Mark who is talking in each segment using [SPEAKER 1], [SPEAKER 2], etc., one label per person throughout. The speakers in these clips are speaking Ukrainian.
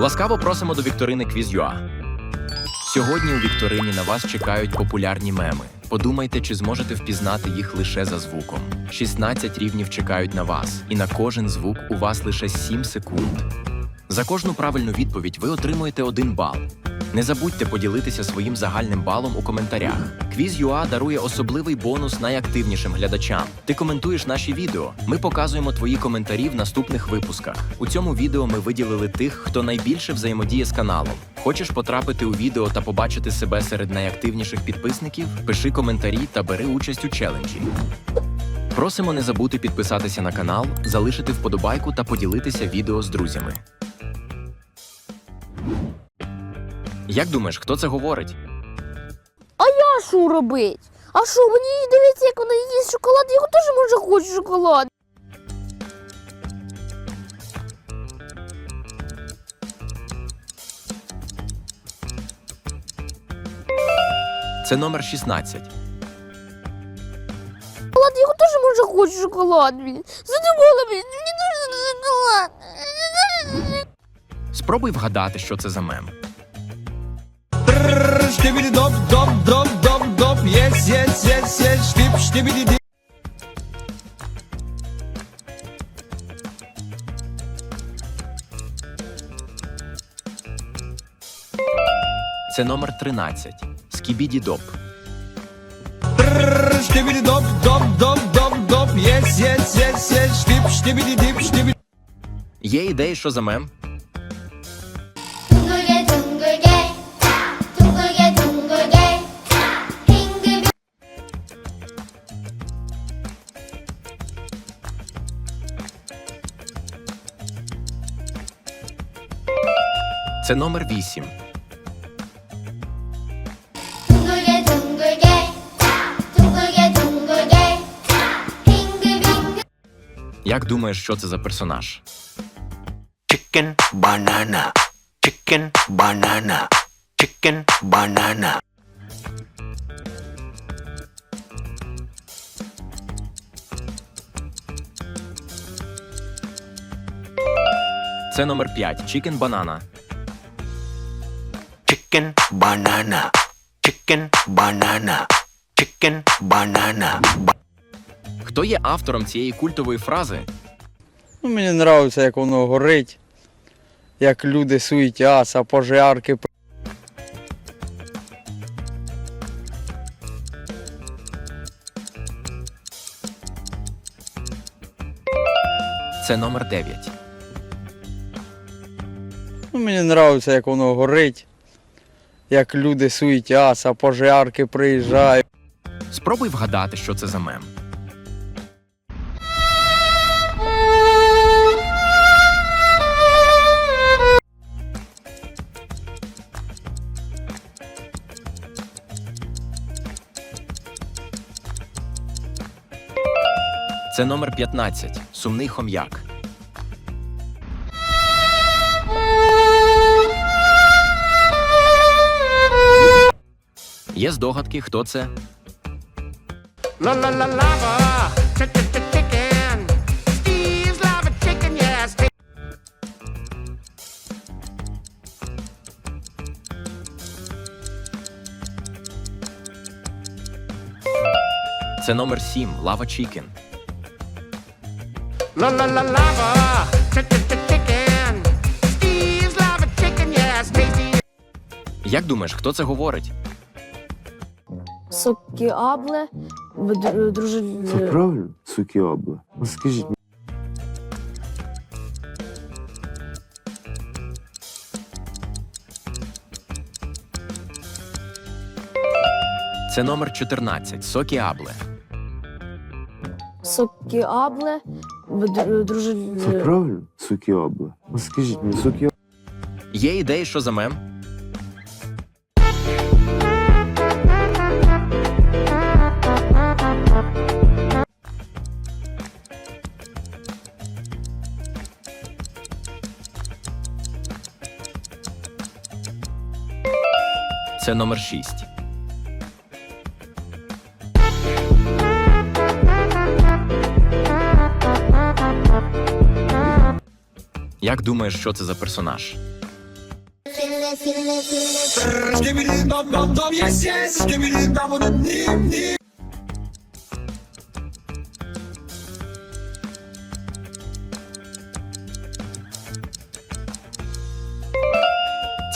[SPEAKER 1] Ласкаво просимо до вікторини Квізюа. Сьогодні у вікторині на вас чекають популярні меми. Подумайте, чи зможете впізнати їх лише за звуком. 16 рівнів чекають на вас, і на кожен звук у вас лише 7 секунд. За кожну правильну відповідь ви отримуєте один бал. Не забудьте поділитися своїм загальним балом у коментарях. Quiz.ua дарує особливий бонус найактивнішим глядачам. Ти коментуєш наші відео. Ми показуємо твої коментарі в наступних випусках. У цьому відео ми виділили тих, хто найбільше взаємодіє з каналом. Хочеш потрапити у відео та побачити себе серед найактивніших підписників? Пиши коментарі та бери участь у челенджі. Просимо не забути підписатися на канал, залишити вподобайку та поділитися відео з друзями. Як думаєш, хто це говорить?
[SPEAKER 2] А я що робить? А що, мені дивиться, як вона їсть шоколад, я теж може хочу шоколад.
[SPEAKER 1] Це номер 16.
[SPEAKER 2] Шоколад, я теж може хочу шоколад. Блін. Задумала, блін, мені дуже шоколад.
[SPEAKER 1] Спробуй вгадати, що це за мем.
[SPEAKER 3] Штибidi доп, доп, доп, доп, доп, yes, yes, yes, yes, штип, штибidi дип.
[SPEAKER 1] Це номер 13. Скібіді доп.
[SPEAKER 3] Штибidi доп, доп, доп, доп, доп, yes, yes, yes, yes, штип, штибidi дип, штибidi
[SPEAKER 1] Є ідеї, що за мем? Це номер 8.
[SPEAKER 4] 둥글게 둥글게 둥글게 둥글게 빙글빙글
[SPEAKER 1] Як думаєш, що це за персонаж?
[SPEAKER 5] chicken banana chicken banana chicken banana
[SPEAKER 1] Це номер 5. Chicken Banana.
[SPEAKER 5] chicken banana chicken banana chicken banana
[SPEAKER 1] Хто є автором цієї культової фрази?
[SPEAKER 6] Ну, мені подобається, як воно горить, як люди суетяться, пожарки.
[SPEAKER 1] Це номер 9.
[SPEAKER 6] Ну, мені подобається, як воно горить, як люди суетяться, пожарки приїжджають.
[SPEAKER 1] Спробуй вгадати, що це за мем. Це номер 15. Сумний хом'як. Є здогадки, хто це? Це номер 7. Лава Чікен. Як думаєш, хто це говорить?
[SPEAKER 2] Сокіабле, друже.
[SPEAKER 7] Це правильно, сукіобла? Ну скажіть
[SPEAKER 1] Це номер 14. Сокі Абле.
[SPEAKER 2] Сокіабле, друже.
[SPEAKER 7] це правильно, сукіобла? Ну скажіть мені, сукіобла?
[SPEAKER 1] Є ідеї, що за мем? Це номер 6. Як думаєш, що це за персонаж?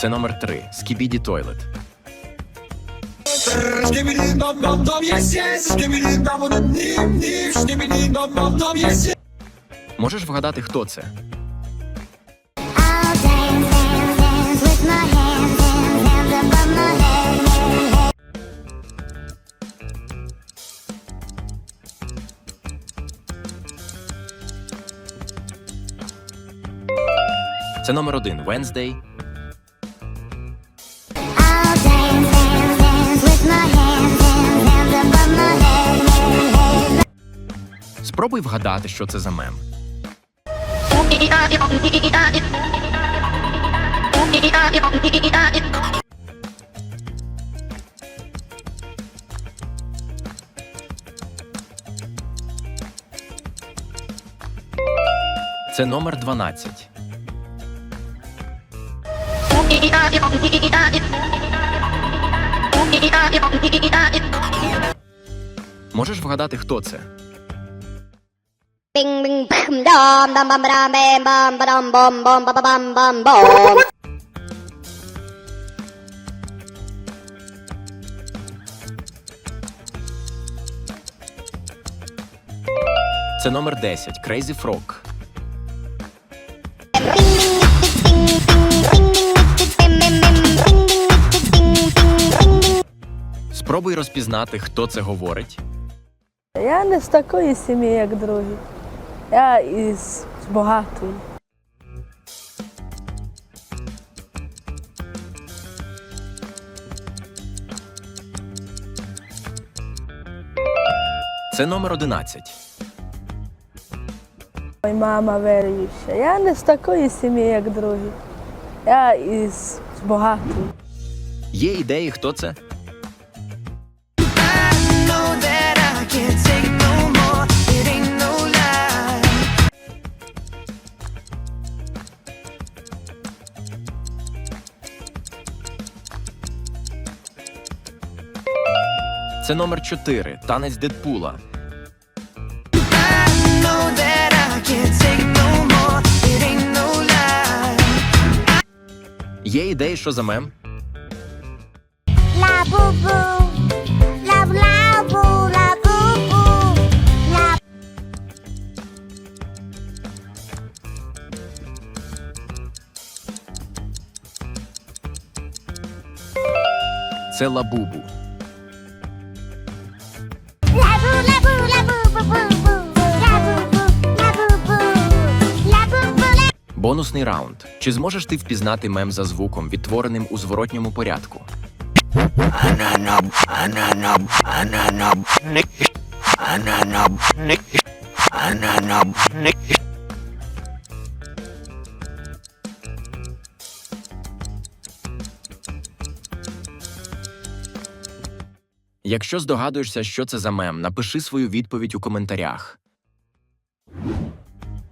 [SPEAKER 1] Це номер 3 Скібіді Тойлет.
[SPEAKER 3] Dim. Skibidi dum dum dum, yes yes.
[SPEAKER 1] Можеш вгадати, хто це?
[SPEAKER 4] I'll dance, dance, dance
[SPEAKER 1] Спробуй вгадати, що це за мем. Це номер 12. Можеш вгадати, хто це?
[SPEAKER 4] Bing, bing, bam, dum, dum, bum, ba-dum, bam, bum, ba-dum, bum, bum, ba-ba-bum, bum, bum.
[SPEAKER 1] Це номер 10 Crazy Frog. Спробуй розпізнати, хто це говорить.
[SPEAKER 8] Я не з такої сім'ї, як другі. Я із багатої.
[SPEAKER 1] Це номер 11.
[SPEAKER 8] Моя мама віруюча. Я не з такої сім'ї, як другі. Я із багатої.
[SPEAKER 1] Є ідеї, хто це? Це номер 4 Танець Дедпула. Є ідеї, що за мем?
[SPEAKER 4] La boo
[SPEAKER 1] Бонусний раунд. Чи зможеш ти впізнати мем за звуком, відтвореним у зворотньому порядку? Якщо здогадуєшся, що це за мем, напиши свою відповідь у коментарях.